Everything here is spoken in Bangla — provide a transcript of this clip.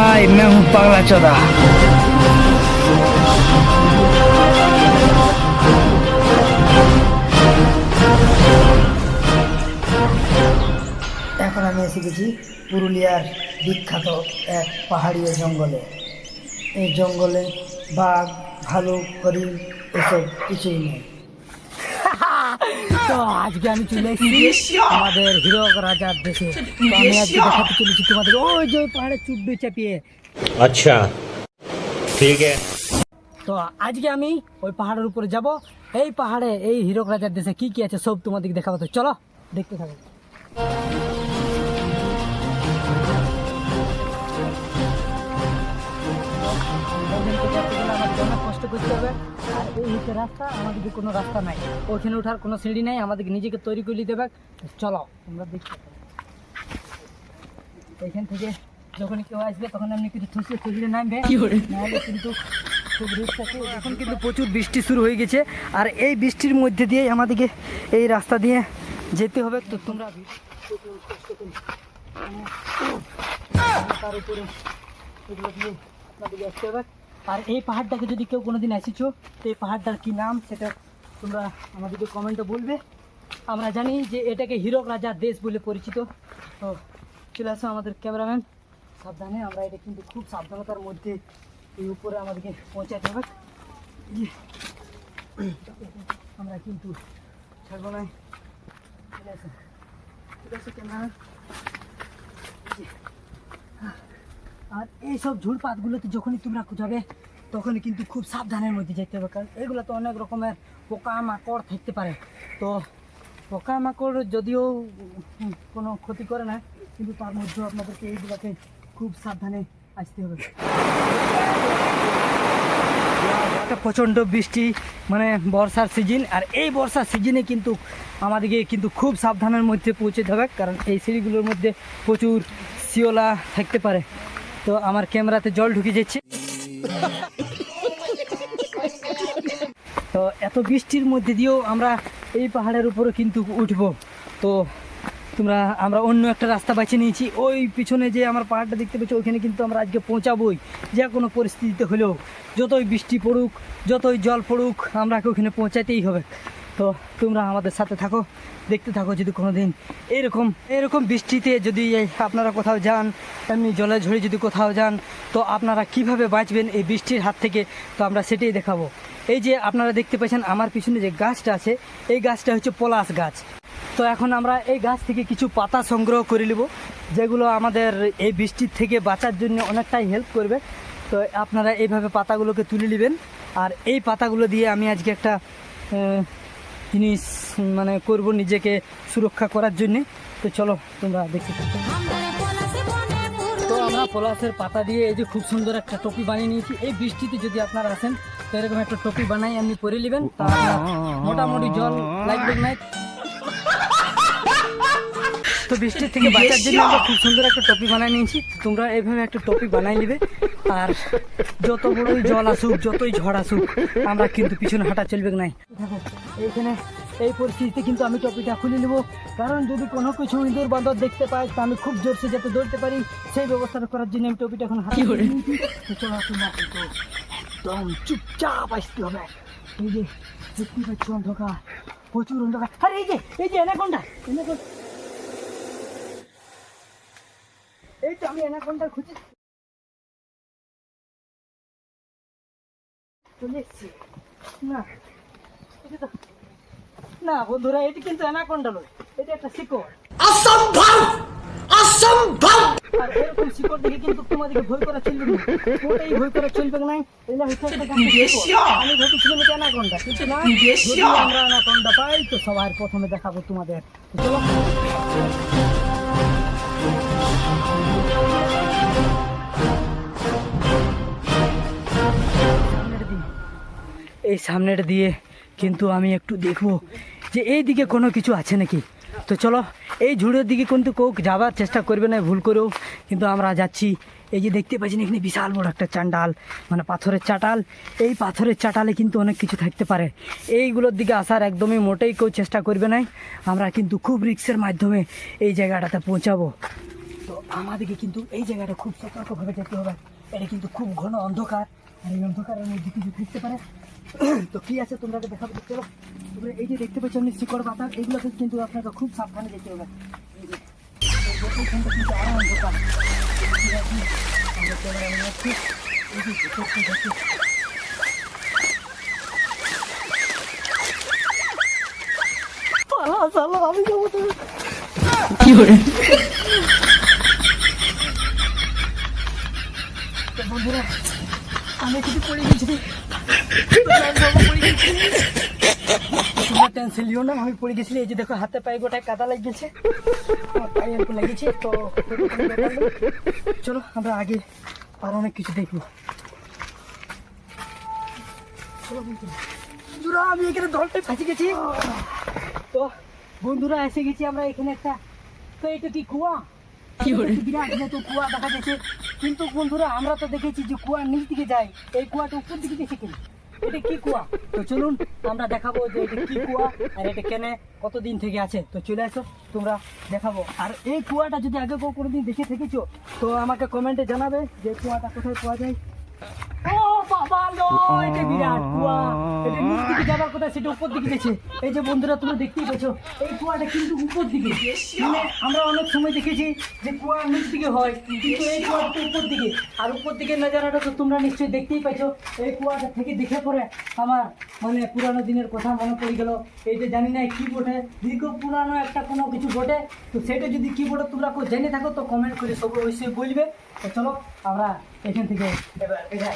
ভাই মেহু পাগলা চোদা। এখন আমি এসে গেছি পুরুলিয়ার বিখ্যাত এক পাহাড়ীয় জঙ্গলে। এই জঙ্গলে বাঘ ভালো হরিণ এসব কিছুই নেই। তো আজকে আমি আমাদের হীরক রাজার দেশে। আমি আজকে তোমাদের ওই যে পাহাড়ে চাপিয়ে। আচ্ছা, ঠিক আছে। তো আজকে আমি ওই পাহাড়ের উপরে যাব। এই পাহাড়ে এই হিরক রাজার দেশে কি কি আছে সব তোমাদেরকে দেখাবো। তো চলো দেখতে থাকো। কষ্ট করতে হবে। এই হচ্ছে রাস্তা আমাদেরকে কোনো রাস্তা নাই। ওখানে ওঠার কোনো সিঁড়ি নাই আমাদেরকে নিজেকে তৈরি করে নিতে হবে। চলো তোমরা দেখতে থাকো। এখান থেকে যখন কেউ আসবে তখন আপনি কিছু ঠুসে চলিয়ে নামবে। নাহলে কিন্তু এখন কিন্তু প্রচুর বৃষ্টি শুরু হয়ে গেছে। আর এই বৃষ্টির মধ্যে দিয়ে আমাদেরকে এই রাস্তা দিয়ে যেতে হবে। তো তোমরা তার উপরে এগুলো দিয়ে আপনাদেরকে আসতে হবে। আর এই পাহাড়টাকে যদি কেউ কোনোদিন এসেছ, তো এই পাহাড়টার কী নাম সেটা তোমরা আমাদেরকে কমেন্টে বলবে। আমরা জানি যে এটাকে হিরক রাজার দেশ বলে পরিচিত। তো চলে আসো আমাদের ক্যামেরাম্যান। সাবধানে, আমরা এটা কিন্তু খুব সাবধানতার মধ্যে এই উপরে আমাদেরকে পৌঁছাতে হবে। আমরা কিন্তু ছাড়বো না। চলে আসো। চলে আসো ক্যামেরাম্যান। আর এইসব ঝুড়পাতগুলোতে যখনই তোমরা যাবে, তখনই কিন্তু খুব সাবধানের মধ্যে যেতে হবে, কারণ এগুলো তো অনেক রকমের পোকা মাকড় থাকতে পারে। তো পোকা মাকড় যদিও কোনো ক্ষতি করে না, কিন্তু তার মধ্যেও আপনাদেরকে এইগুলোকে খুব সাবধানে আসতে হবে। একটা প্রচণ্ড বৃষ্টি মানে বর্ষার সিজন, আর এই বর্ষার সিজনে কিন্তু আমাদেরকে কিন্তু খুব সাবধানের মধ্যে পৌঁছতে হবে, কারণ এই সিঁড়িগুলোর মধ্যে প্রচুর শিওলা থাকতে পারে। তো আমার ক্যামেরাতে জল ঢুকে যাচ্ছে। তো এত বৃষ্টির মধ্যে দিয়েও আমরা এই পাহাড়ের উপরে কিন্তু উঠবো। তো তোমরা, আমরা অন্য একটা রাস্তা বেছে নিয়েছি। ওই পিছনে যে আমার পাহাড়টা দেখতে পাচ্ছ ওইখানে কিন্তু আমরা আজকে পৌঁছাবোই। যে কোনো পরিস্থিতিতে হলেও, যতই বৃষ্টি পড়ুক, যতই জল পড়ুক আমরাকে ওখানে পৌঁছাতেই হবে। তো তোমরা আমাদের সাথে থাকো, দেখতে থাকো যদি কোনো দিন এরকম এরকম বৃষ্টিতে যদি আপনারা কোথাও যান, এমনি জলে ঝড়ে যদি কোথাও যান, তো আপনারা কীভাবে বাঁচবেন এই বৃষ্টির হাত থেকে, তো আমরা সেটাই দেখাবো। এই যে আপনারা দেখতে পাচ্ছেন, আমার পিছনে যে গাছটা আছে, এই গাছটা হচ্ছে পলাশ গাছ। তো এখন আমরা এই গাছ থেকে কিছু পাতা সংগ্রহ করে নেব, যেগুলো আমাদের এই বৃষ্টির থেকে বাঁচার জন্য অনেকটাই হেল্প করবে। তো আপনারা এইভাবে পাতাগুলোকে তুলে নেবেন, আর এই পাতাগুলো দিয়ে আমি আজকে একটা জিনিস মানে করব নিজেকে সুরক্ষা করার জন্যে। তো চলো, তোমরা দেখতে তো আমরা পলাশের পাতা দিয়ে এই যে খুব সুন্দর একটা টপি বানিয়ে নিয়েছি। এই বৃষ্টিতে যদি আপনারা আসেন, তো এরকম একটা টপি বানাই আপনি পরে নেবেন। তা মোটামুটি জল লাগবে না। তো বৃষ্টির থেকে বাঁচার জন্য আমরা খুব সুন্দর একটা টপি বানাই নিয়েছি। তোমরা এইভাবে একটা টপি বানাই নেবে। আর যত বড়ই জল আসুক যতই ঝড় আসুক আমরা কিন্তু পিছনে হাঁটা চলবে নাই। দেখো এইখানে এই পরিস্থিতিতে কিন্তু আমি টপিটা খুলে নেব। কারণ যদি কোনো কিছু ইঁদুর বান্দর দেখতে পাই তো আমি খুব জোরসে যাতে দৌড়তে পারি। সেই ব্যবস্থাটা করার জন্য আমি টপিটা এখন হাতে করে একদম চুপচাপ আসতে হবে। এই যে দেখতে পাচ্ছ অন্ধকার প্রচুর অন্ধকার। আরে এই যে এই যে এনাকোনটা এনাকোন এই তো আমি খুঁজে চলে এসছি। না এটা তো না বন্ধুরা এটি কিন্তু অ্যানাকোন্ডা নয় এটা একটা শিকড়। অসম্ভব! অসম্ভব! আর এরকম শিকড় দেখে কিন্তু তোমাদেরকে ভয় করা চলবে না। ওটাই ভয় করা চলবে না। এটা হচ্ছে একটা আমি ভেবেছিলাম এটা অ্যানাকোন্ডা। কিন্তু না যদি আমরা অ্যানাকোন্ডা পাই তো সবার প্রথমে দেখাবো তোমাদের। চলো। এই সামনেটা দিয়ে কিন্তু আমি একটু দেখব যে এই দিকে কোনো কিছু আছে নাকি। তো চলো, এই ঝুড়ের দিকে কিন্তু কেউ যাবার চেষ্টা করবে না, ভুল করেও। কিন্তু আমরা যাচ্ছি। এই যে দেখতে পাচ্ছেন, এখানে বিশাল বড় একটা চান্ডাল মানে পাথরের চাটাল। এই পাথরের চাটালে কিন্তু অনেক কিছু থাকতে পারে। এইগুলোর দিকে আসার একদমই মোটেই কেউ চেষ্টা করবে না। আমরা কিন্তু খুব রিক্সের মাধ্যমে এই জায়গাটাতে পৌঁছাবো। তো আমাদেরকে কিন্তু এই জায়গাটা খুব সতর্কভাবে যেতে হবে। এটা কিন্তু খুব ঘন অন্ধকার। আর এই অন্ধকারের মধ্যে কিছু থাকতে পারে। তো কি আছে তোমরা দেখাবো চলো তোমরা এই যে দেখতে পাচ্ছ আমি শিকড় পাতা এগুলোকে কিন্তু আপনাকে খুব সাবধানে হবে দেখতে তো বন্ধুরা আমি কিছু পড়ে গেছি টেনশন লিও না, আমি পড়ে গেছিলি এই যে দেখো হাতে পায়ে গোটায় কাদা লাগিয়েছে পায়ে অল্প লাগিয়েছে, তো। চলো, আমরা আগে আর অনেক কিছু দেখব। বন্ধুরা, আমি এখানে দলটায় ফাঁসি গেছি। তো বন্ধুরা, এসে গেছি আমরা এখানে একটা, তো এটা কি কুয়া? কুয়া তো চলুন, আমরা দেখাবো যে কুয়া এটা কেনে, কতদিন থেকে আছে। তো চলে আসো, তোমরা দেখাবো। আর এই কুয়াটা যদি আগে কোনোদিন দেখে থেকেছো, তো আমাকে কমেন্টে জানাবে যে কুয়াটা কোথায় পাওয়া যায়। সেটা উপর দিকে এই যে তোমরা দেখতেই এই কুয়াটা কিন্তু উপর দিকে। মানে আমরা অনেক সময় দেখেছি যে কুয়া হয় উপর দিকে। আর উপর তোমরা নিশ্চয়ই দেখতেই পাচ্ছ। এই কুয়াটা থেকে দেখে পরে আমার মানে পুরানো দিনের কথা মনে পড়ে গেল। এই যে জানি না কি বটে, দীর্ঘ পুরানো একটা কোনো কিছু বটে। তো সেটা যদি কি বটে, তোমরা জেনে থাকো, তো কমেন্ট করে সব অবশ্যই বলবে। তো চলো, আমরা এখান থেকে এবার